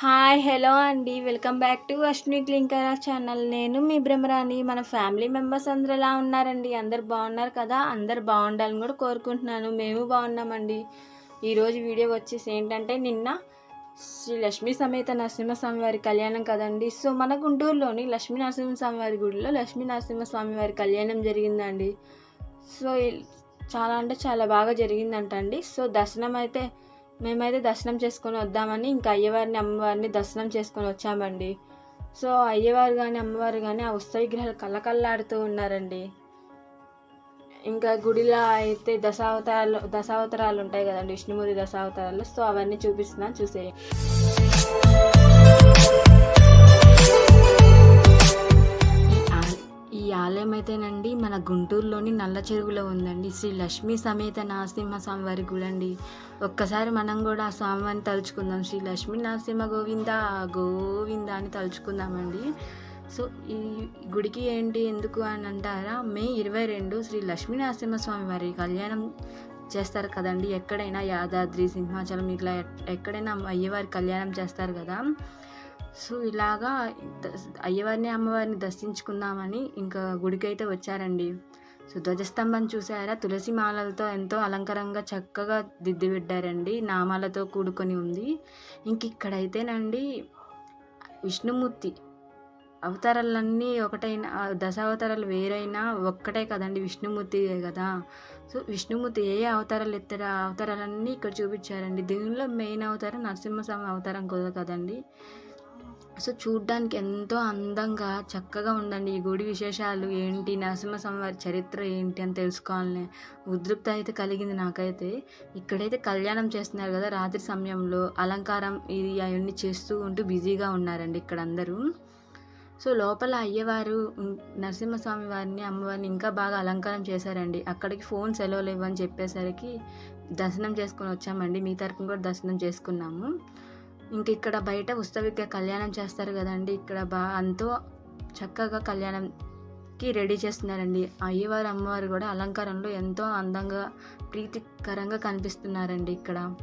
Hi hello అండి. Welcome back to Ashwini క్లింకరా channel. నేను మీ బ్రహ్మరాణి మన ఫ్యామిలీ మెంబర్స్ అందరు ఎలా ఉన్నారండి? అందరు బాగున్నారు కదా? అందరు బాగుండాలని కూడా కోరుకుంటున్నాను. మేము బాగున్నామండి. ఈరోజు వీడియో వచ్చేసి ఏంటంటే నిన్న శ్రీ లక్ష్మీ సమేత నరసింహస్వామి వారి కళ్యాణం కదండి. సో మన గుంటూరులోని లక్ష్మీ నరసింహస్వామి వారి గుడిలో లక్ష్మీ నరసింహస్వామి వారి కళ్యాణం జరిగిందండి. సో చాలా అంటే చాలా బాగా జరిగిందంటండి. సో దర్శనం అయితే మేమైతే దర్శనం చేసుకొని వద్దామని ఇంకా అయ్యవారిని అమ్మవారిని దర్శనం చేసుకొని వచ్చామండి. సో అయ్యవారు కానీ అమ్మవారు కానీ ఆ ఉత్సవ విగ్రహాలు కళ్ళకల్లాడుతూ ఉన్నారండి. ఇంకా గుడిలో అయితే దశావతారాలు దశావతారాలు ఉంటాయి కదండి విష్ణుమూర్తి దశావతారాలు. సో అవన్నీ చూపిస్తున్నాను చూసేయండి. ఆలయం అయితేనండి మన గుంటూరులోని నల్ల చెరువులో ఉందండి. శ్రీ లక్ష్మీ సమేత నరసింహ స్వామి వారి గుడి అండి ఒక్కసారి మనం కూడా ఆ స్వామివారిని తలుచుకుందాం. శ్రీ లక్ష్మీ నరసింహ గోవింద గోవింద అని తలుచుకుందామండి. సో ఈ గుడికి ఏంటి ఎందుకు అని అంటారా? మే ఇరవై రెండు శ్రీ లక్ష్మీ నరసింహస్వామి వారి కళ్యాణం చేస్తారు కదండి. ఎక్కడైనా యాదాద్రి సింహాచలం ఇట్లా ఎక్కడైనా అయ్యవారి కళ్యాణం చేస్తారు కదా. సో ఇలాగా అయ్యవారిని అమ్మవారిని దర్శించుకుందామని ఇంకా గుడికైతే వచ్చారండి. సో ధ్వజస్తంభం చూసారా? తులసి మాలలతో ఎంతో అలంకారంగా చక్కగా దిద్ది పెట్టారండి నామాలతో కూడుకొని ఉంది. ఇంక ఇక్కడైతేనండి విష్ణుమూర్తి. అవతారాలన్నీ ఒకటైన దశావతారాలు వేరైనా ఒక్కటే కదండి విష్ణుమూర్తి కదా? సో విష్ణుమూర్తి ఏ అవతారాలు ఎత్తారో అవతారాలన్నీ ఇక్కడ చూపించారండి. దీనిలో మెయిన్ అవతారం నరసింహస్వామి అవతారం కూడా కదండి. సో చూడ్డానికి ఎంతో అందంగా చక్కగా ఉందండి ఈ గుడి విశేషాలు. ఏంటి? నరసింహస్వామి వారి చరిత్ర ఏంటి అని తెలుసుకోవాలని ఉద్రిక్త అయితే కలిగింది నాకైతే. ఇక్కడైతే కళ్యాణం చేస్తున్నారు కదా రాత్రి సమయంలో. అలంకారం ఇది అవన్నీ చేస్తూ ఉంటూ బిజీగా ఉన్నారండి ఇక్కడ అందరూ సో లోపల అయ్యవారు నరసింహస్వామి వారిని అమ్మవారిని ఇంకా బాగా అలంకారం చేశారండి. అక్కడికి ఫోన్ సెలవు లేవని చెప్పేసరికి దర్శనం చేసుకొని వచ్చామండి. మీ తరపున కూడా దర్శనం చేసుకున్నాము. ఇంక ఇక్కడ బయట ఉత్సవిక కళ్యాణం చేస్తారు కదండి. ఇక్కడ బా ఎంతో చక్కగా కళ్యాణంకి రెడీ చేస్తున్నారండి. అయ్యవారు అమ్మవారు కూడా అలంకారంలో ఎంతో అందంగా ప్రీతికరంగా కనిపిస్తున్నారండి ఇక్కడ.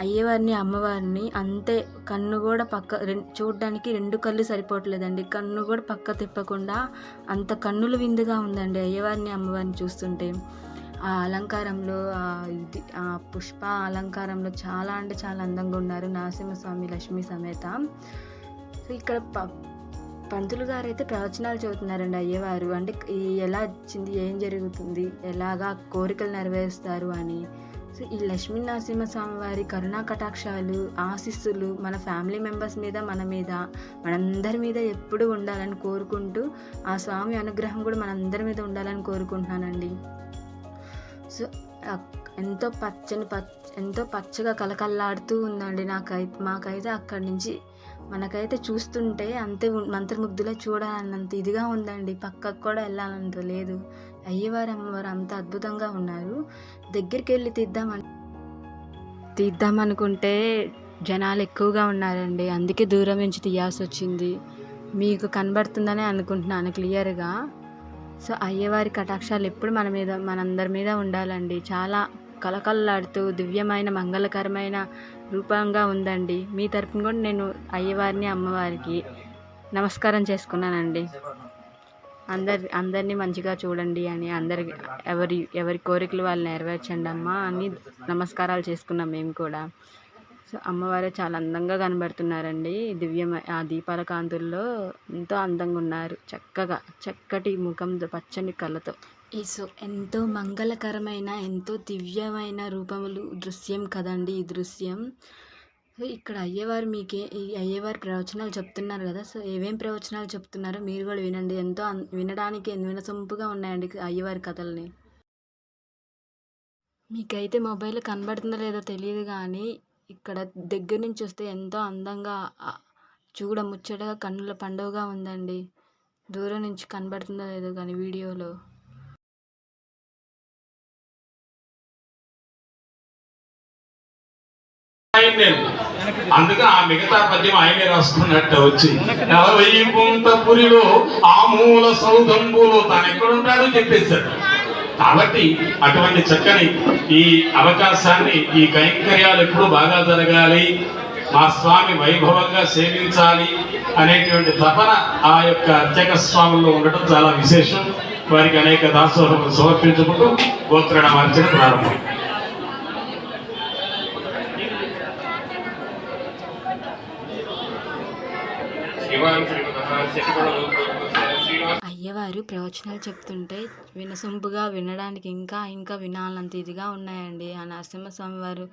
అయ్యవారిని అమ్మవారిని అంతే కన్ను కూడా పక్క రెం- చూడడానికి రెండు కళ్ళు సరిపోవట్లేదండి. కన్ను కూడా పక్క తిప్పకుండా అంత కన్నుల విందుగా ఉందండి అయ్యవారిని అమ్మవారిని చూస్తుంటే. ఆ అలంకారంలో ఇది ఆ పుష్ప అలంకారంలో చాలా అంటే చాలా అందంగా ఉన్నారు నరసింహస్వామి లక్ష్మి సమేత. సో ఇక్కడ ప పంతులు గారు అయితే ప్రవచనాలు చదువుతున్నారండి అయ్యేవారు. అంటే ఎలా వచ్చింది ఏం జరుగుతుంది ఎలాగా కోరికలు నెరవేరుస్తారు అని. సో ఈ లక్ష్మీ నరసింహస్వామి వారి కరుణా కటాక్షాలు ఆశీస్సులు మన ఫ్యామిలీ మెంబర్స్ మీద మన మీద మనందరి మీద ఎప్పుడు ఉండాలని కోరుకుంటూ ఆ స్వామి అనుగ్రహం కూడా మనందరి మీద ఉండాలని కోరుకుంటున్నానండి. సో ఎంతో పచ్చని పచ్చ ఎంతో పచ్చగా కలకల్లాడుతూ ఉందండి నాకైతే మాకైతే అక్కడి నుంచి మనకైతే చూస్తుంటే అంతే ఉం- మంత్రముగ్ధులే చూడాలన్నంత ఇదిగా ఉందండి. పక్కకు కూడా వెళ్ళాలంత లేదు. అయ్యవారు అమ్మవారు అంత అద్భుతంగా ఉన్నారు. దగ్గరికి వెళ్ళి తీద్దామని తీద్దామనుకుంటే జనాలు ఎక్కువగా ఉన్నారండి. అందుకే దూరం నుంచి తీయాల్సి వచ్చింది మీకు కనబడుతుందనే అనుకుంటున్నాను క్లియర్గా. సో అయ్యవారి కటాక్షాలు ఎప్పుడు మన మీద మనందరి మీద ఉండాలండి. చాలా కలకల్లాడుతూ దివ్యమైన మంగళకరమైన రూపంగా ఉందండి. మీ తరపున కూడా నేను అయ్యవారిని అమ్మవారికి నమస్కారం చేసుకున్నానండి. అందరి అందరినీ మంచిగా చూడండి అని అందరి ఎవరి ఎవరి కోరికలు వాళ్ళు నెరవేర్చండి అమ్మా అని నమస్కారాలు చేసుకున్నాం మేము కూడా. సో అమ్మవారు చాలా అందంగా కనబడుతున్నారండి. దివ్యమ ఆ దీపాల కాంతుల్లో ఎంతో అందంగా ఉన్నారు. చక్కగా చక్కటి ముఖంతో పచ్చని కళ్ళతో. ఈ సో ఎంతో మంగళకరమైన ఎంతో దివ్యమైన రూపములు దృశ్యం కదండి ఈ దృశ్యం. సో ఇక్కడ అయ్యవారు మీకే ఈ అయ్యవారి ప్రవచనాలు చెప్తున్నారు కదా సో ఏమేం ప్రవచనాలు చెప్తున్నారో మీరు కూడా వినండి. ఎంతో వినడానికి వినసొంపుగా ఉన్నాయండి అయ్యవారి కథల్ని. మీకైతే మొబైల్ కనబడుతుందో లేదో తెలియదు కానీ ఇక్కడ దగ్గర నుంచి వస్తే ఎంతో అందంగా చూడ ముచ్చటగా కన్నుల పండుగగా ఉందండి. దూరం నుంచి కనబడుతుందో లేదో కానీ వీడియోలో. అందుకే ఆ మిగతా పద్యం ఆయనే రాసుకున్నట్టు వచ్చి నలభై పురిలో ఆ మూల సౌధంబులో తాను ఎక్కడుంటాడో చెప్పేశాడు. కాబట్టి అటువంటి చక్కని ఈ అవకాశాన్ని ఈ కైంకర్యాలు ఎప్పుడు బాగా జరగాలి. మా స్వామి వైభవంగా సేవించాలి అనేటువంటి తపన ఆ యొక్క అర్చక స్వాముల్లో ఉండటం చాలా విశేషం. వారికి అనేక దాసోహములు సమర్పించుకుంటూ గోత్రనామార్చన ప్రారంభం. శ్రీవారు శ్రీమత అయ్యవారు ప్రవచనాలు చెప్తుంటే వినసొంపుగా వినడానికి ఇంకా ఇంకా వినాలంత ఇదిగా ఉన్నాయండి. ఆ నరసింహస్వామి వారు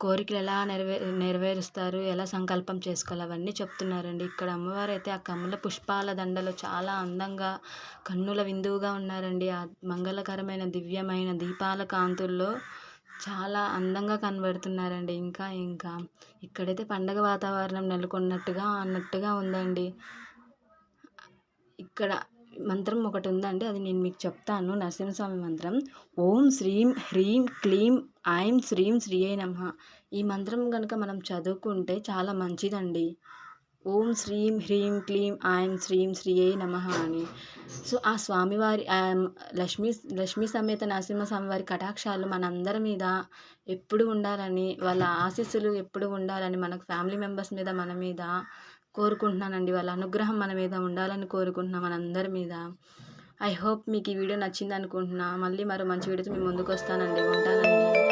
కోరికలు ఎలా నెరవే నెరవేరుస్తారు ఎలా సంకల్పం చేసుకోవాలి అవన్నీ చెప్తున్నారండి. ఇక్కడ అమ్మవారు అయితే ఆ కమల పుష్పాల దండలో చాలా అందంగా కన్నుల విందువుగా ఉన్నారండి. ఆ మంగళకరమైన దివ్యమైన దీపాల కాంతుల్లో చాలా అందంగా కనబడుతున్నారండి. ఇంకా ఇంకా ఇక్కడైతే పండగ వాతావరణం నెలకొన్నట్టుగా అన్నట్టుగా ఉందండి. ఇక్కడ మంత్రం ఒకటి ఉందండి అది నేను మీకు చెప్తాను. నరసింహస్వామి మంత్రం. ఓం శ్రీం హ్రీం క్లీం ఐం శ్రీం శ్రీయే నమ. ఈ మంత్రం కనుక మనం చదువుకుంటే చాలా మంచిదండి. ఓం శ్రీం హ్రీం క్లీం ఐం శ్రీం శ్రీయే నమ అని. సో ఆ స్వామివారి లక్ష్మీ లక్ష్మీ సమేత నరసింహస్వామి వారి కటాక్షాలు మనందరి మీద ఎప్పుడు ఉండాలని వాళ్ళ ఆశీస్సులు ఎప్పుడు ఉండాలని మన ఫ్యామిలీ మెంబర్స్ మీద మన మీద కోరుకుంటున్నానండి. వాళ్ళ అనుగ్రహం మన మీద ఉండాలని కోరుకుంటున్నాం మనందరి మీద. ఐ హోప్ మీకు ఈ వీడియో నచ్చింది అనుకుంటున్నా. మళ్ళీ మరో మంచి వీడియోతో మేము ముందుకు వస్తానండి. ఉంటానండి.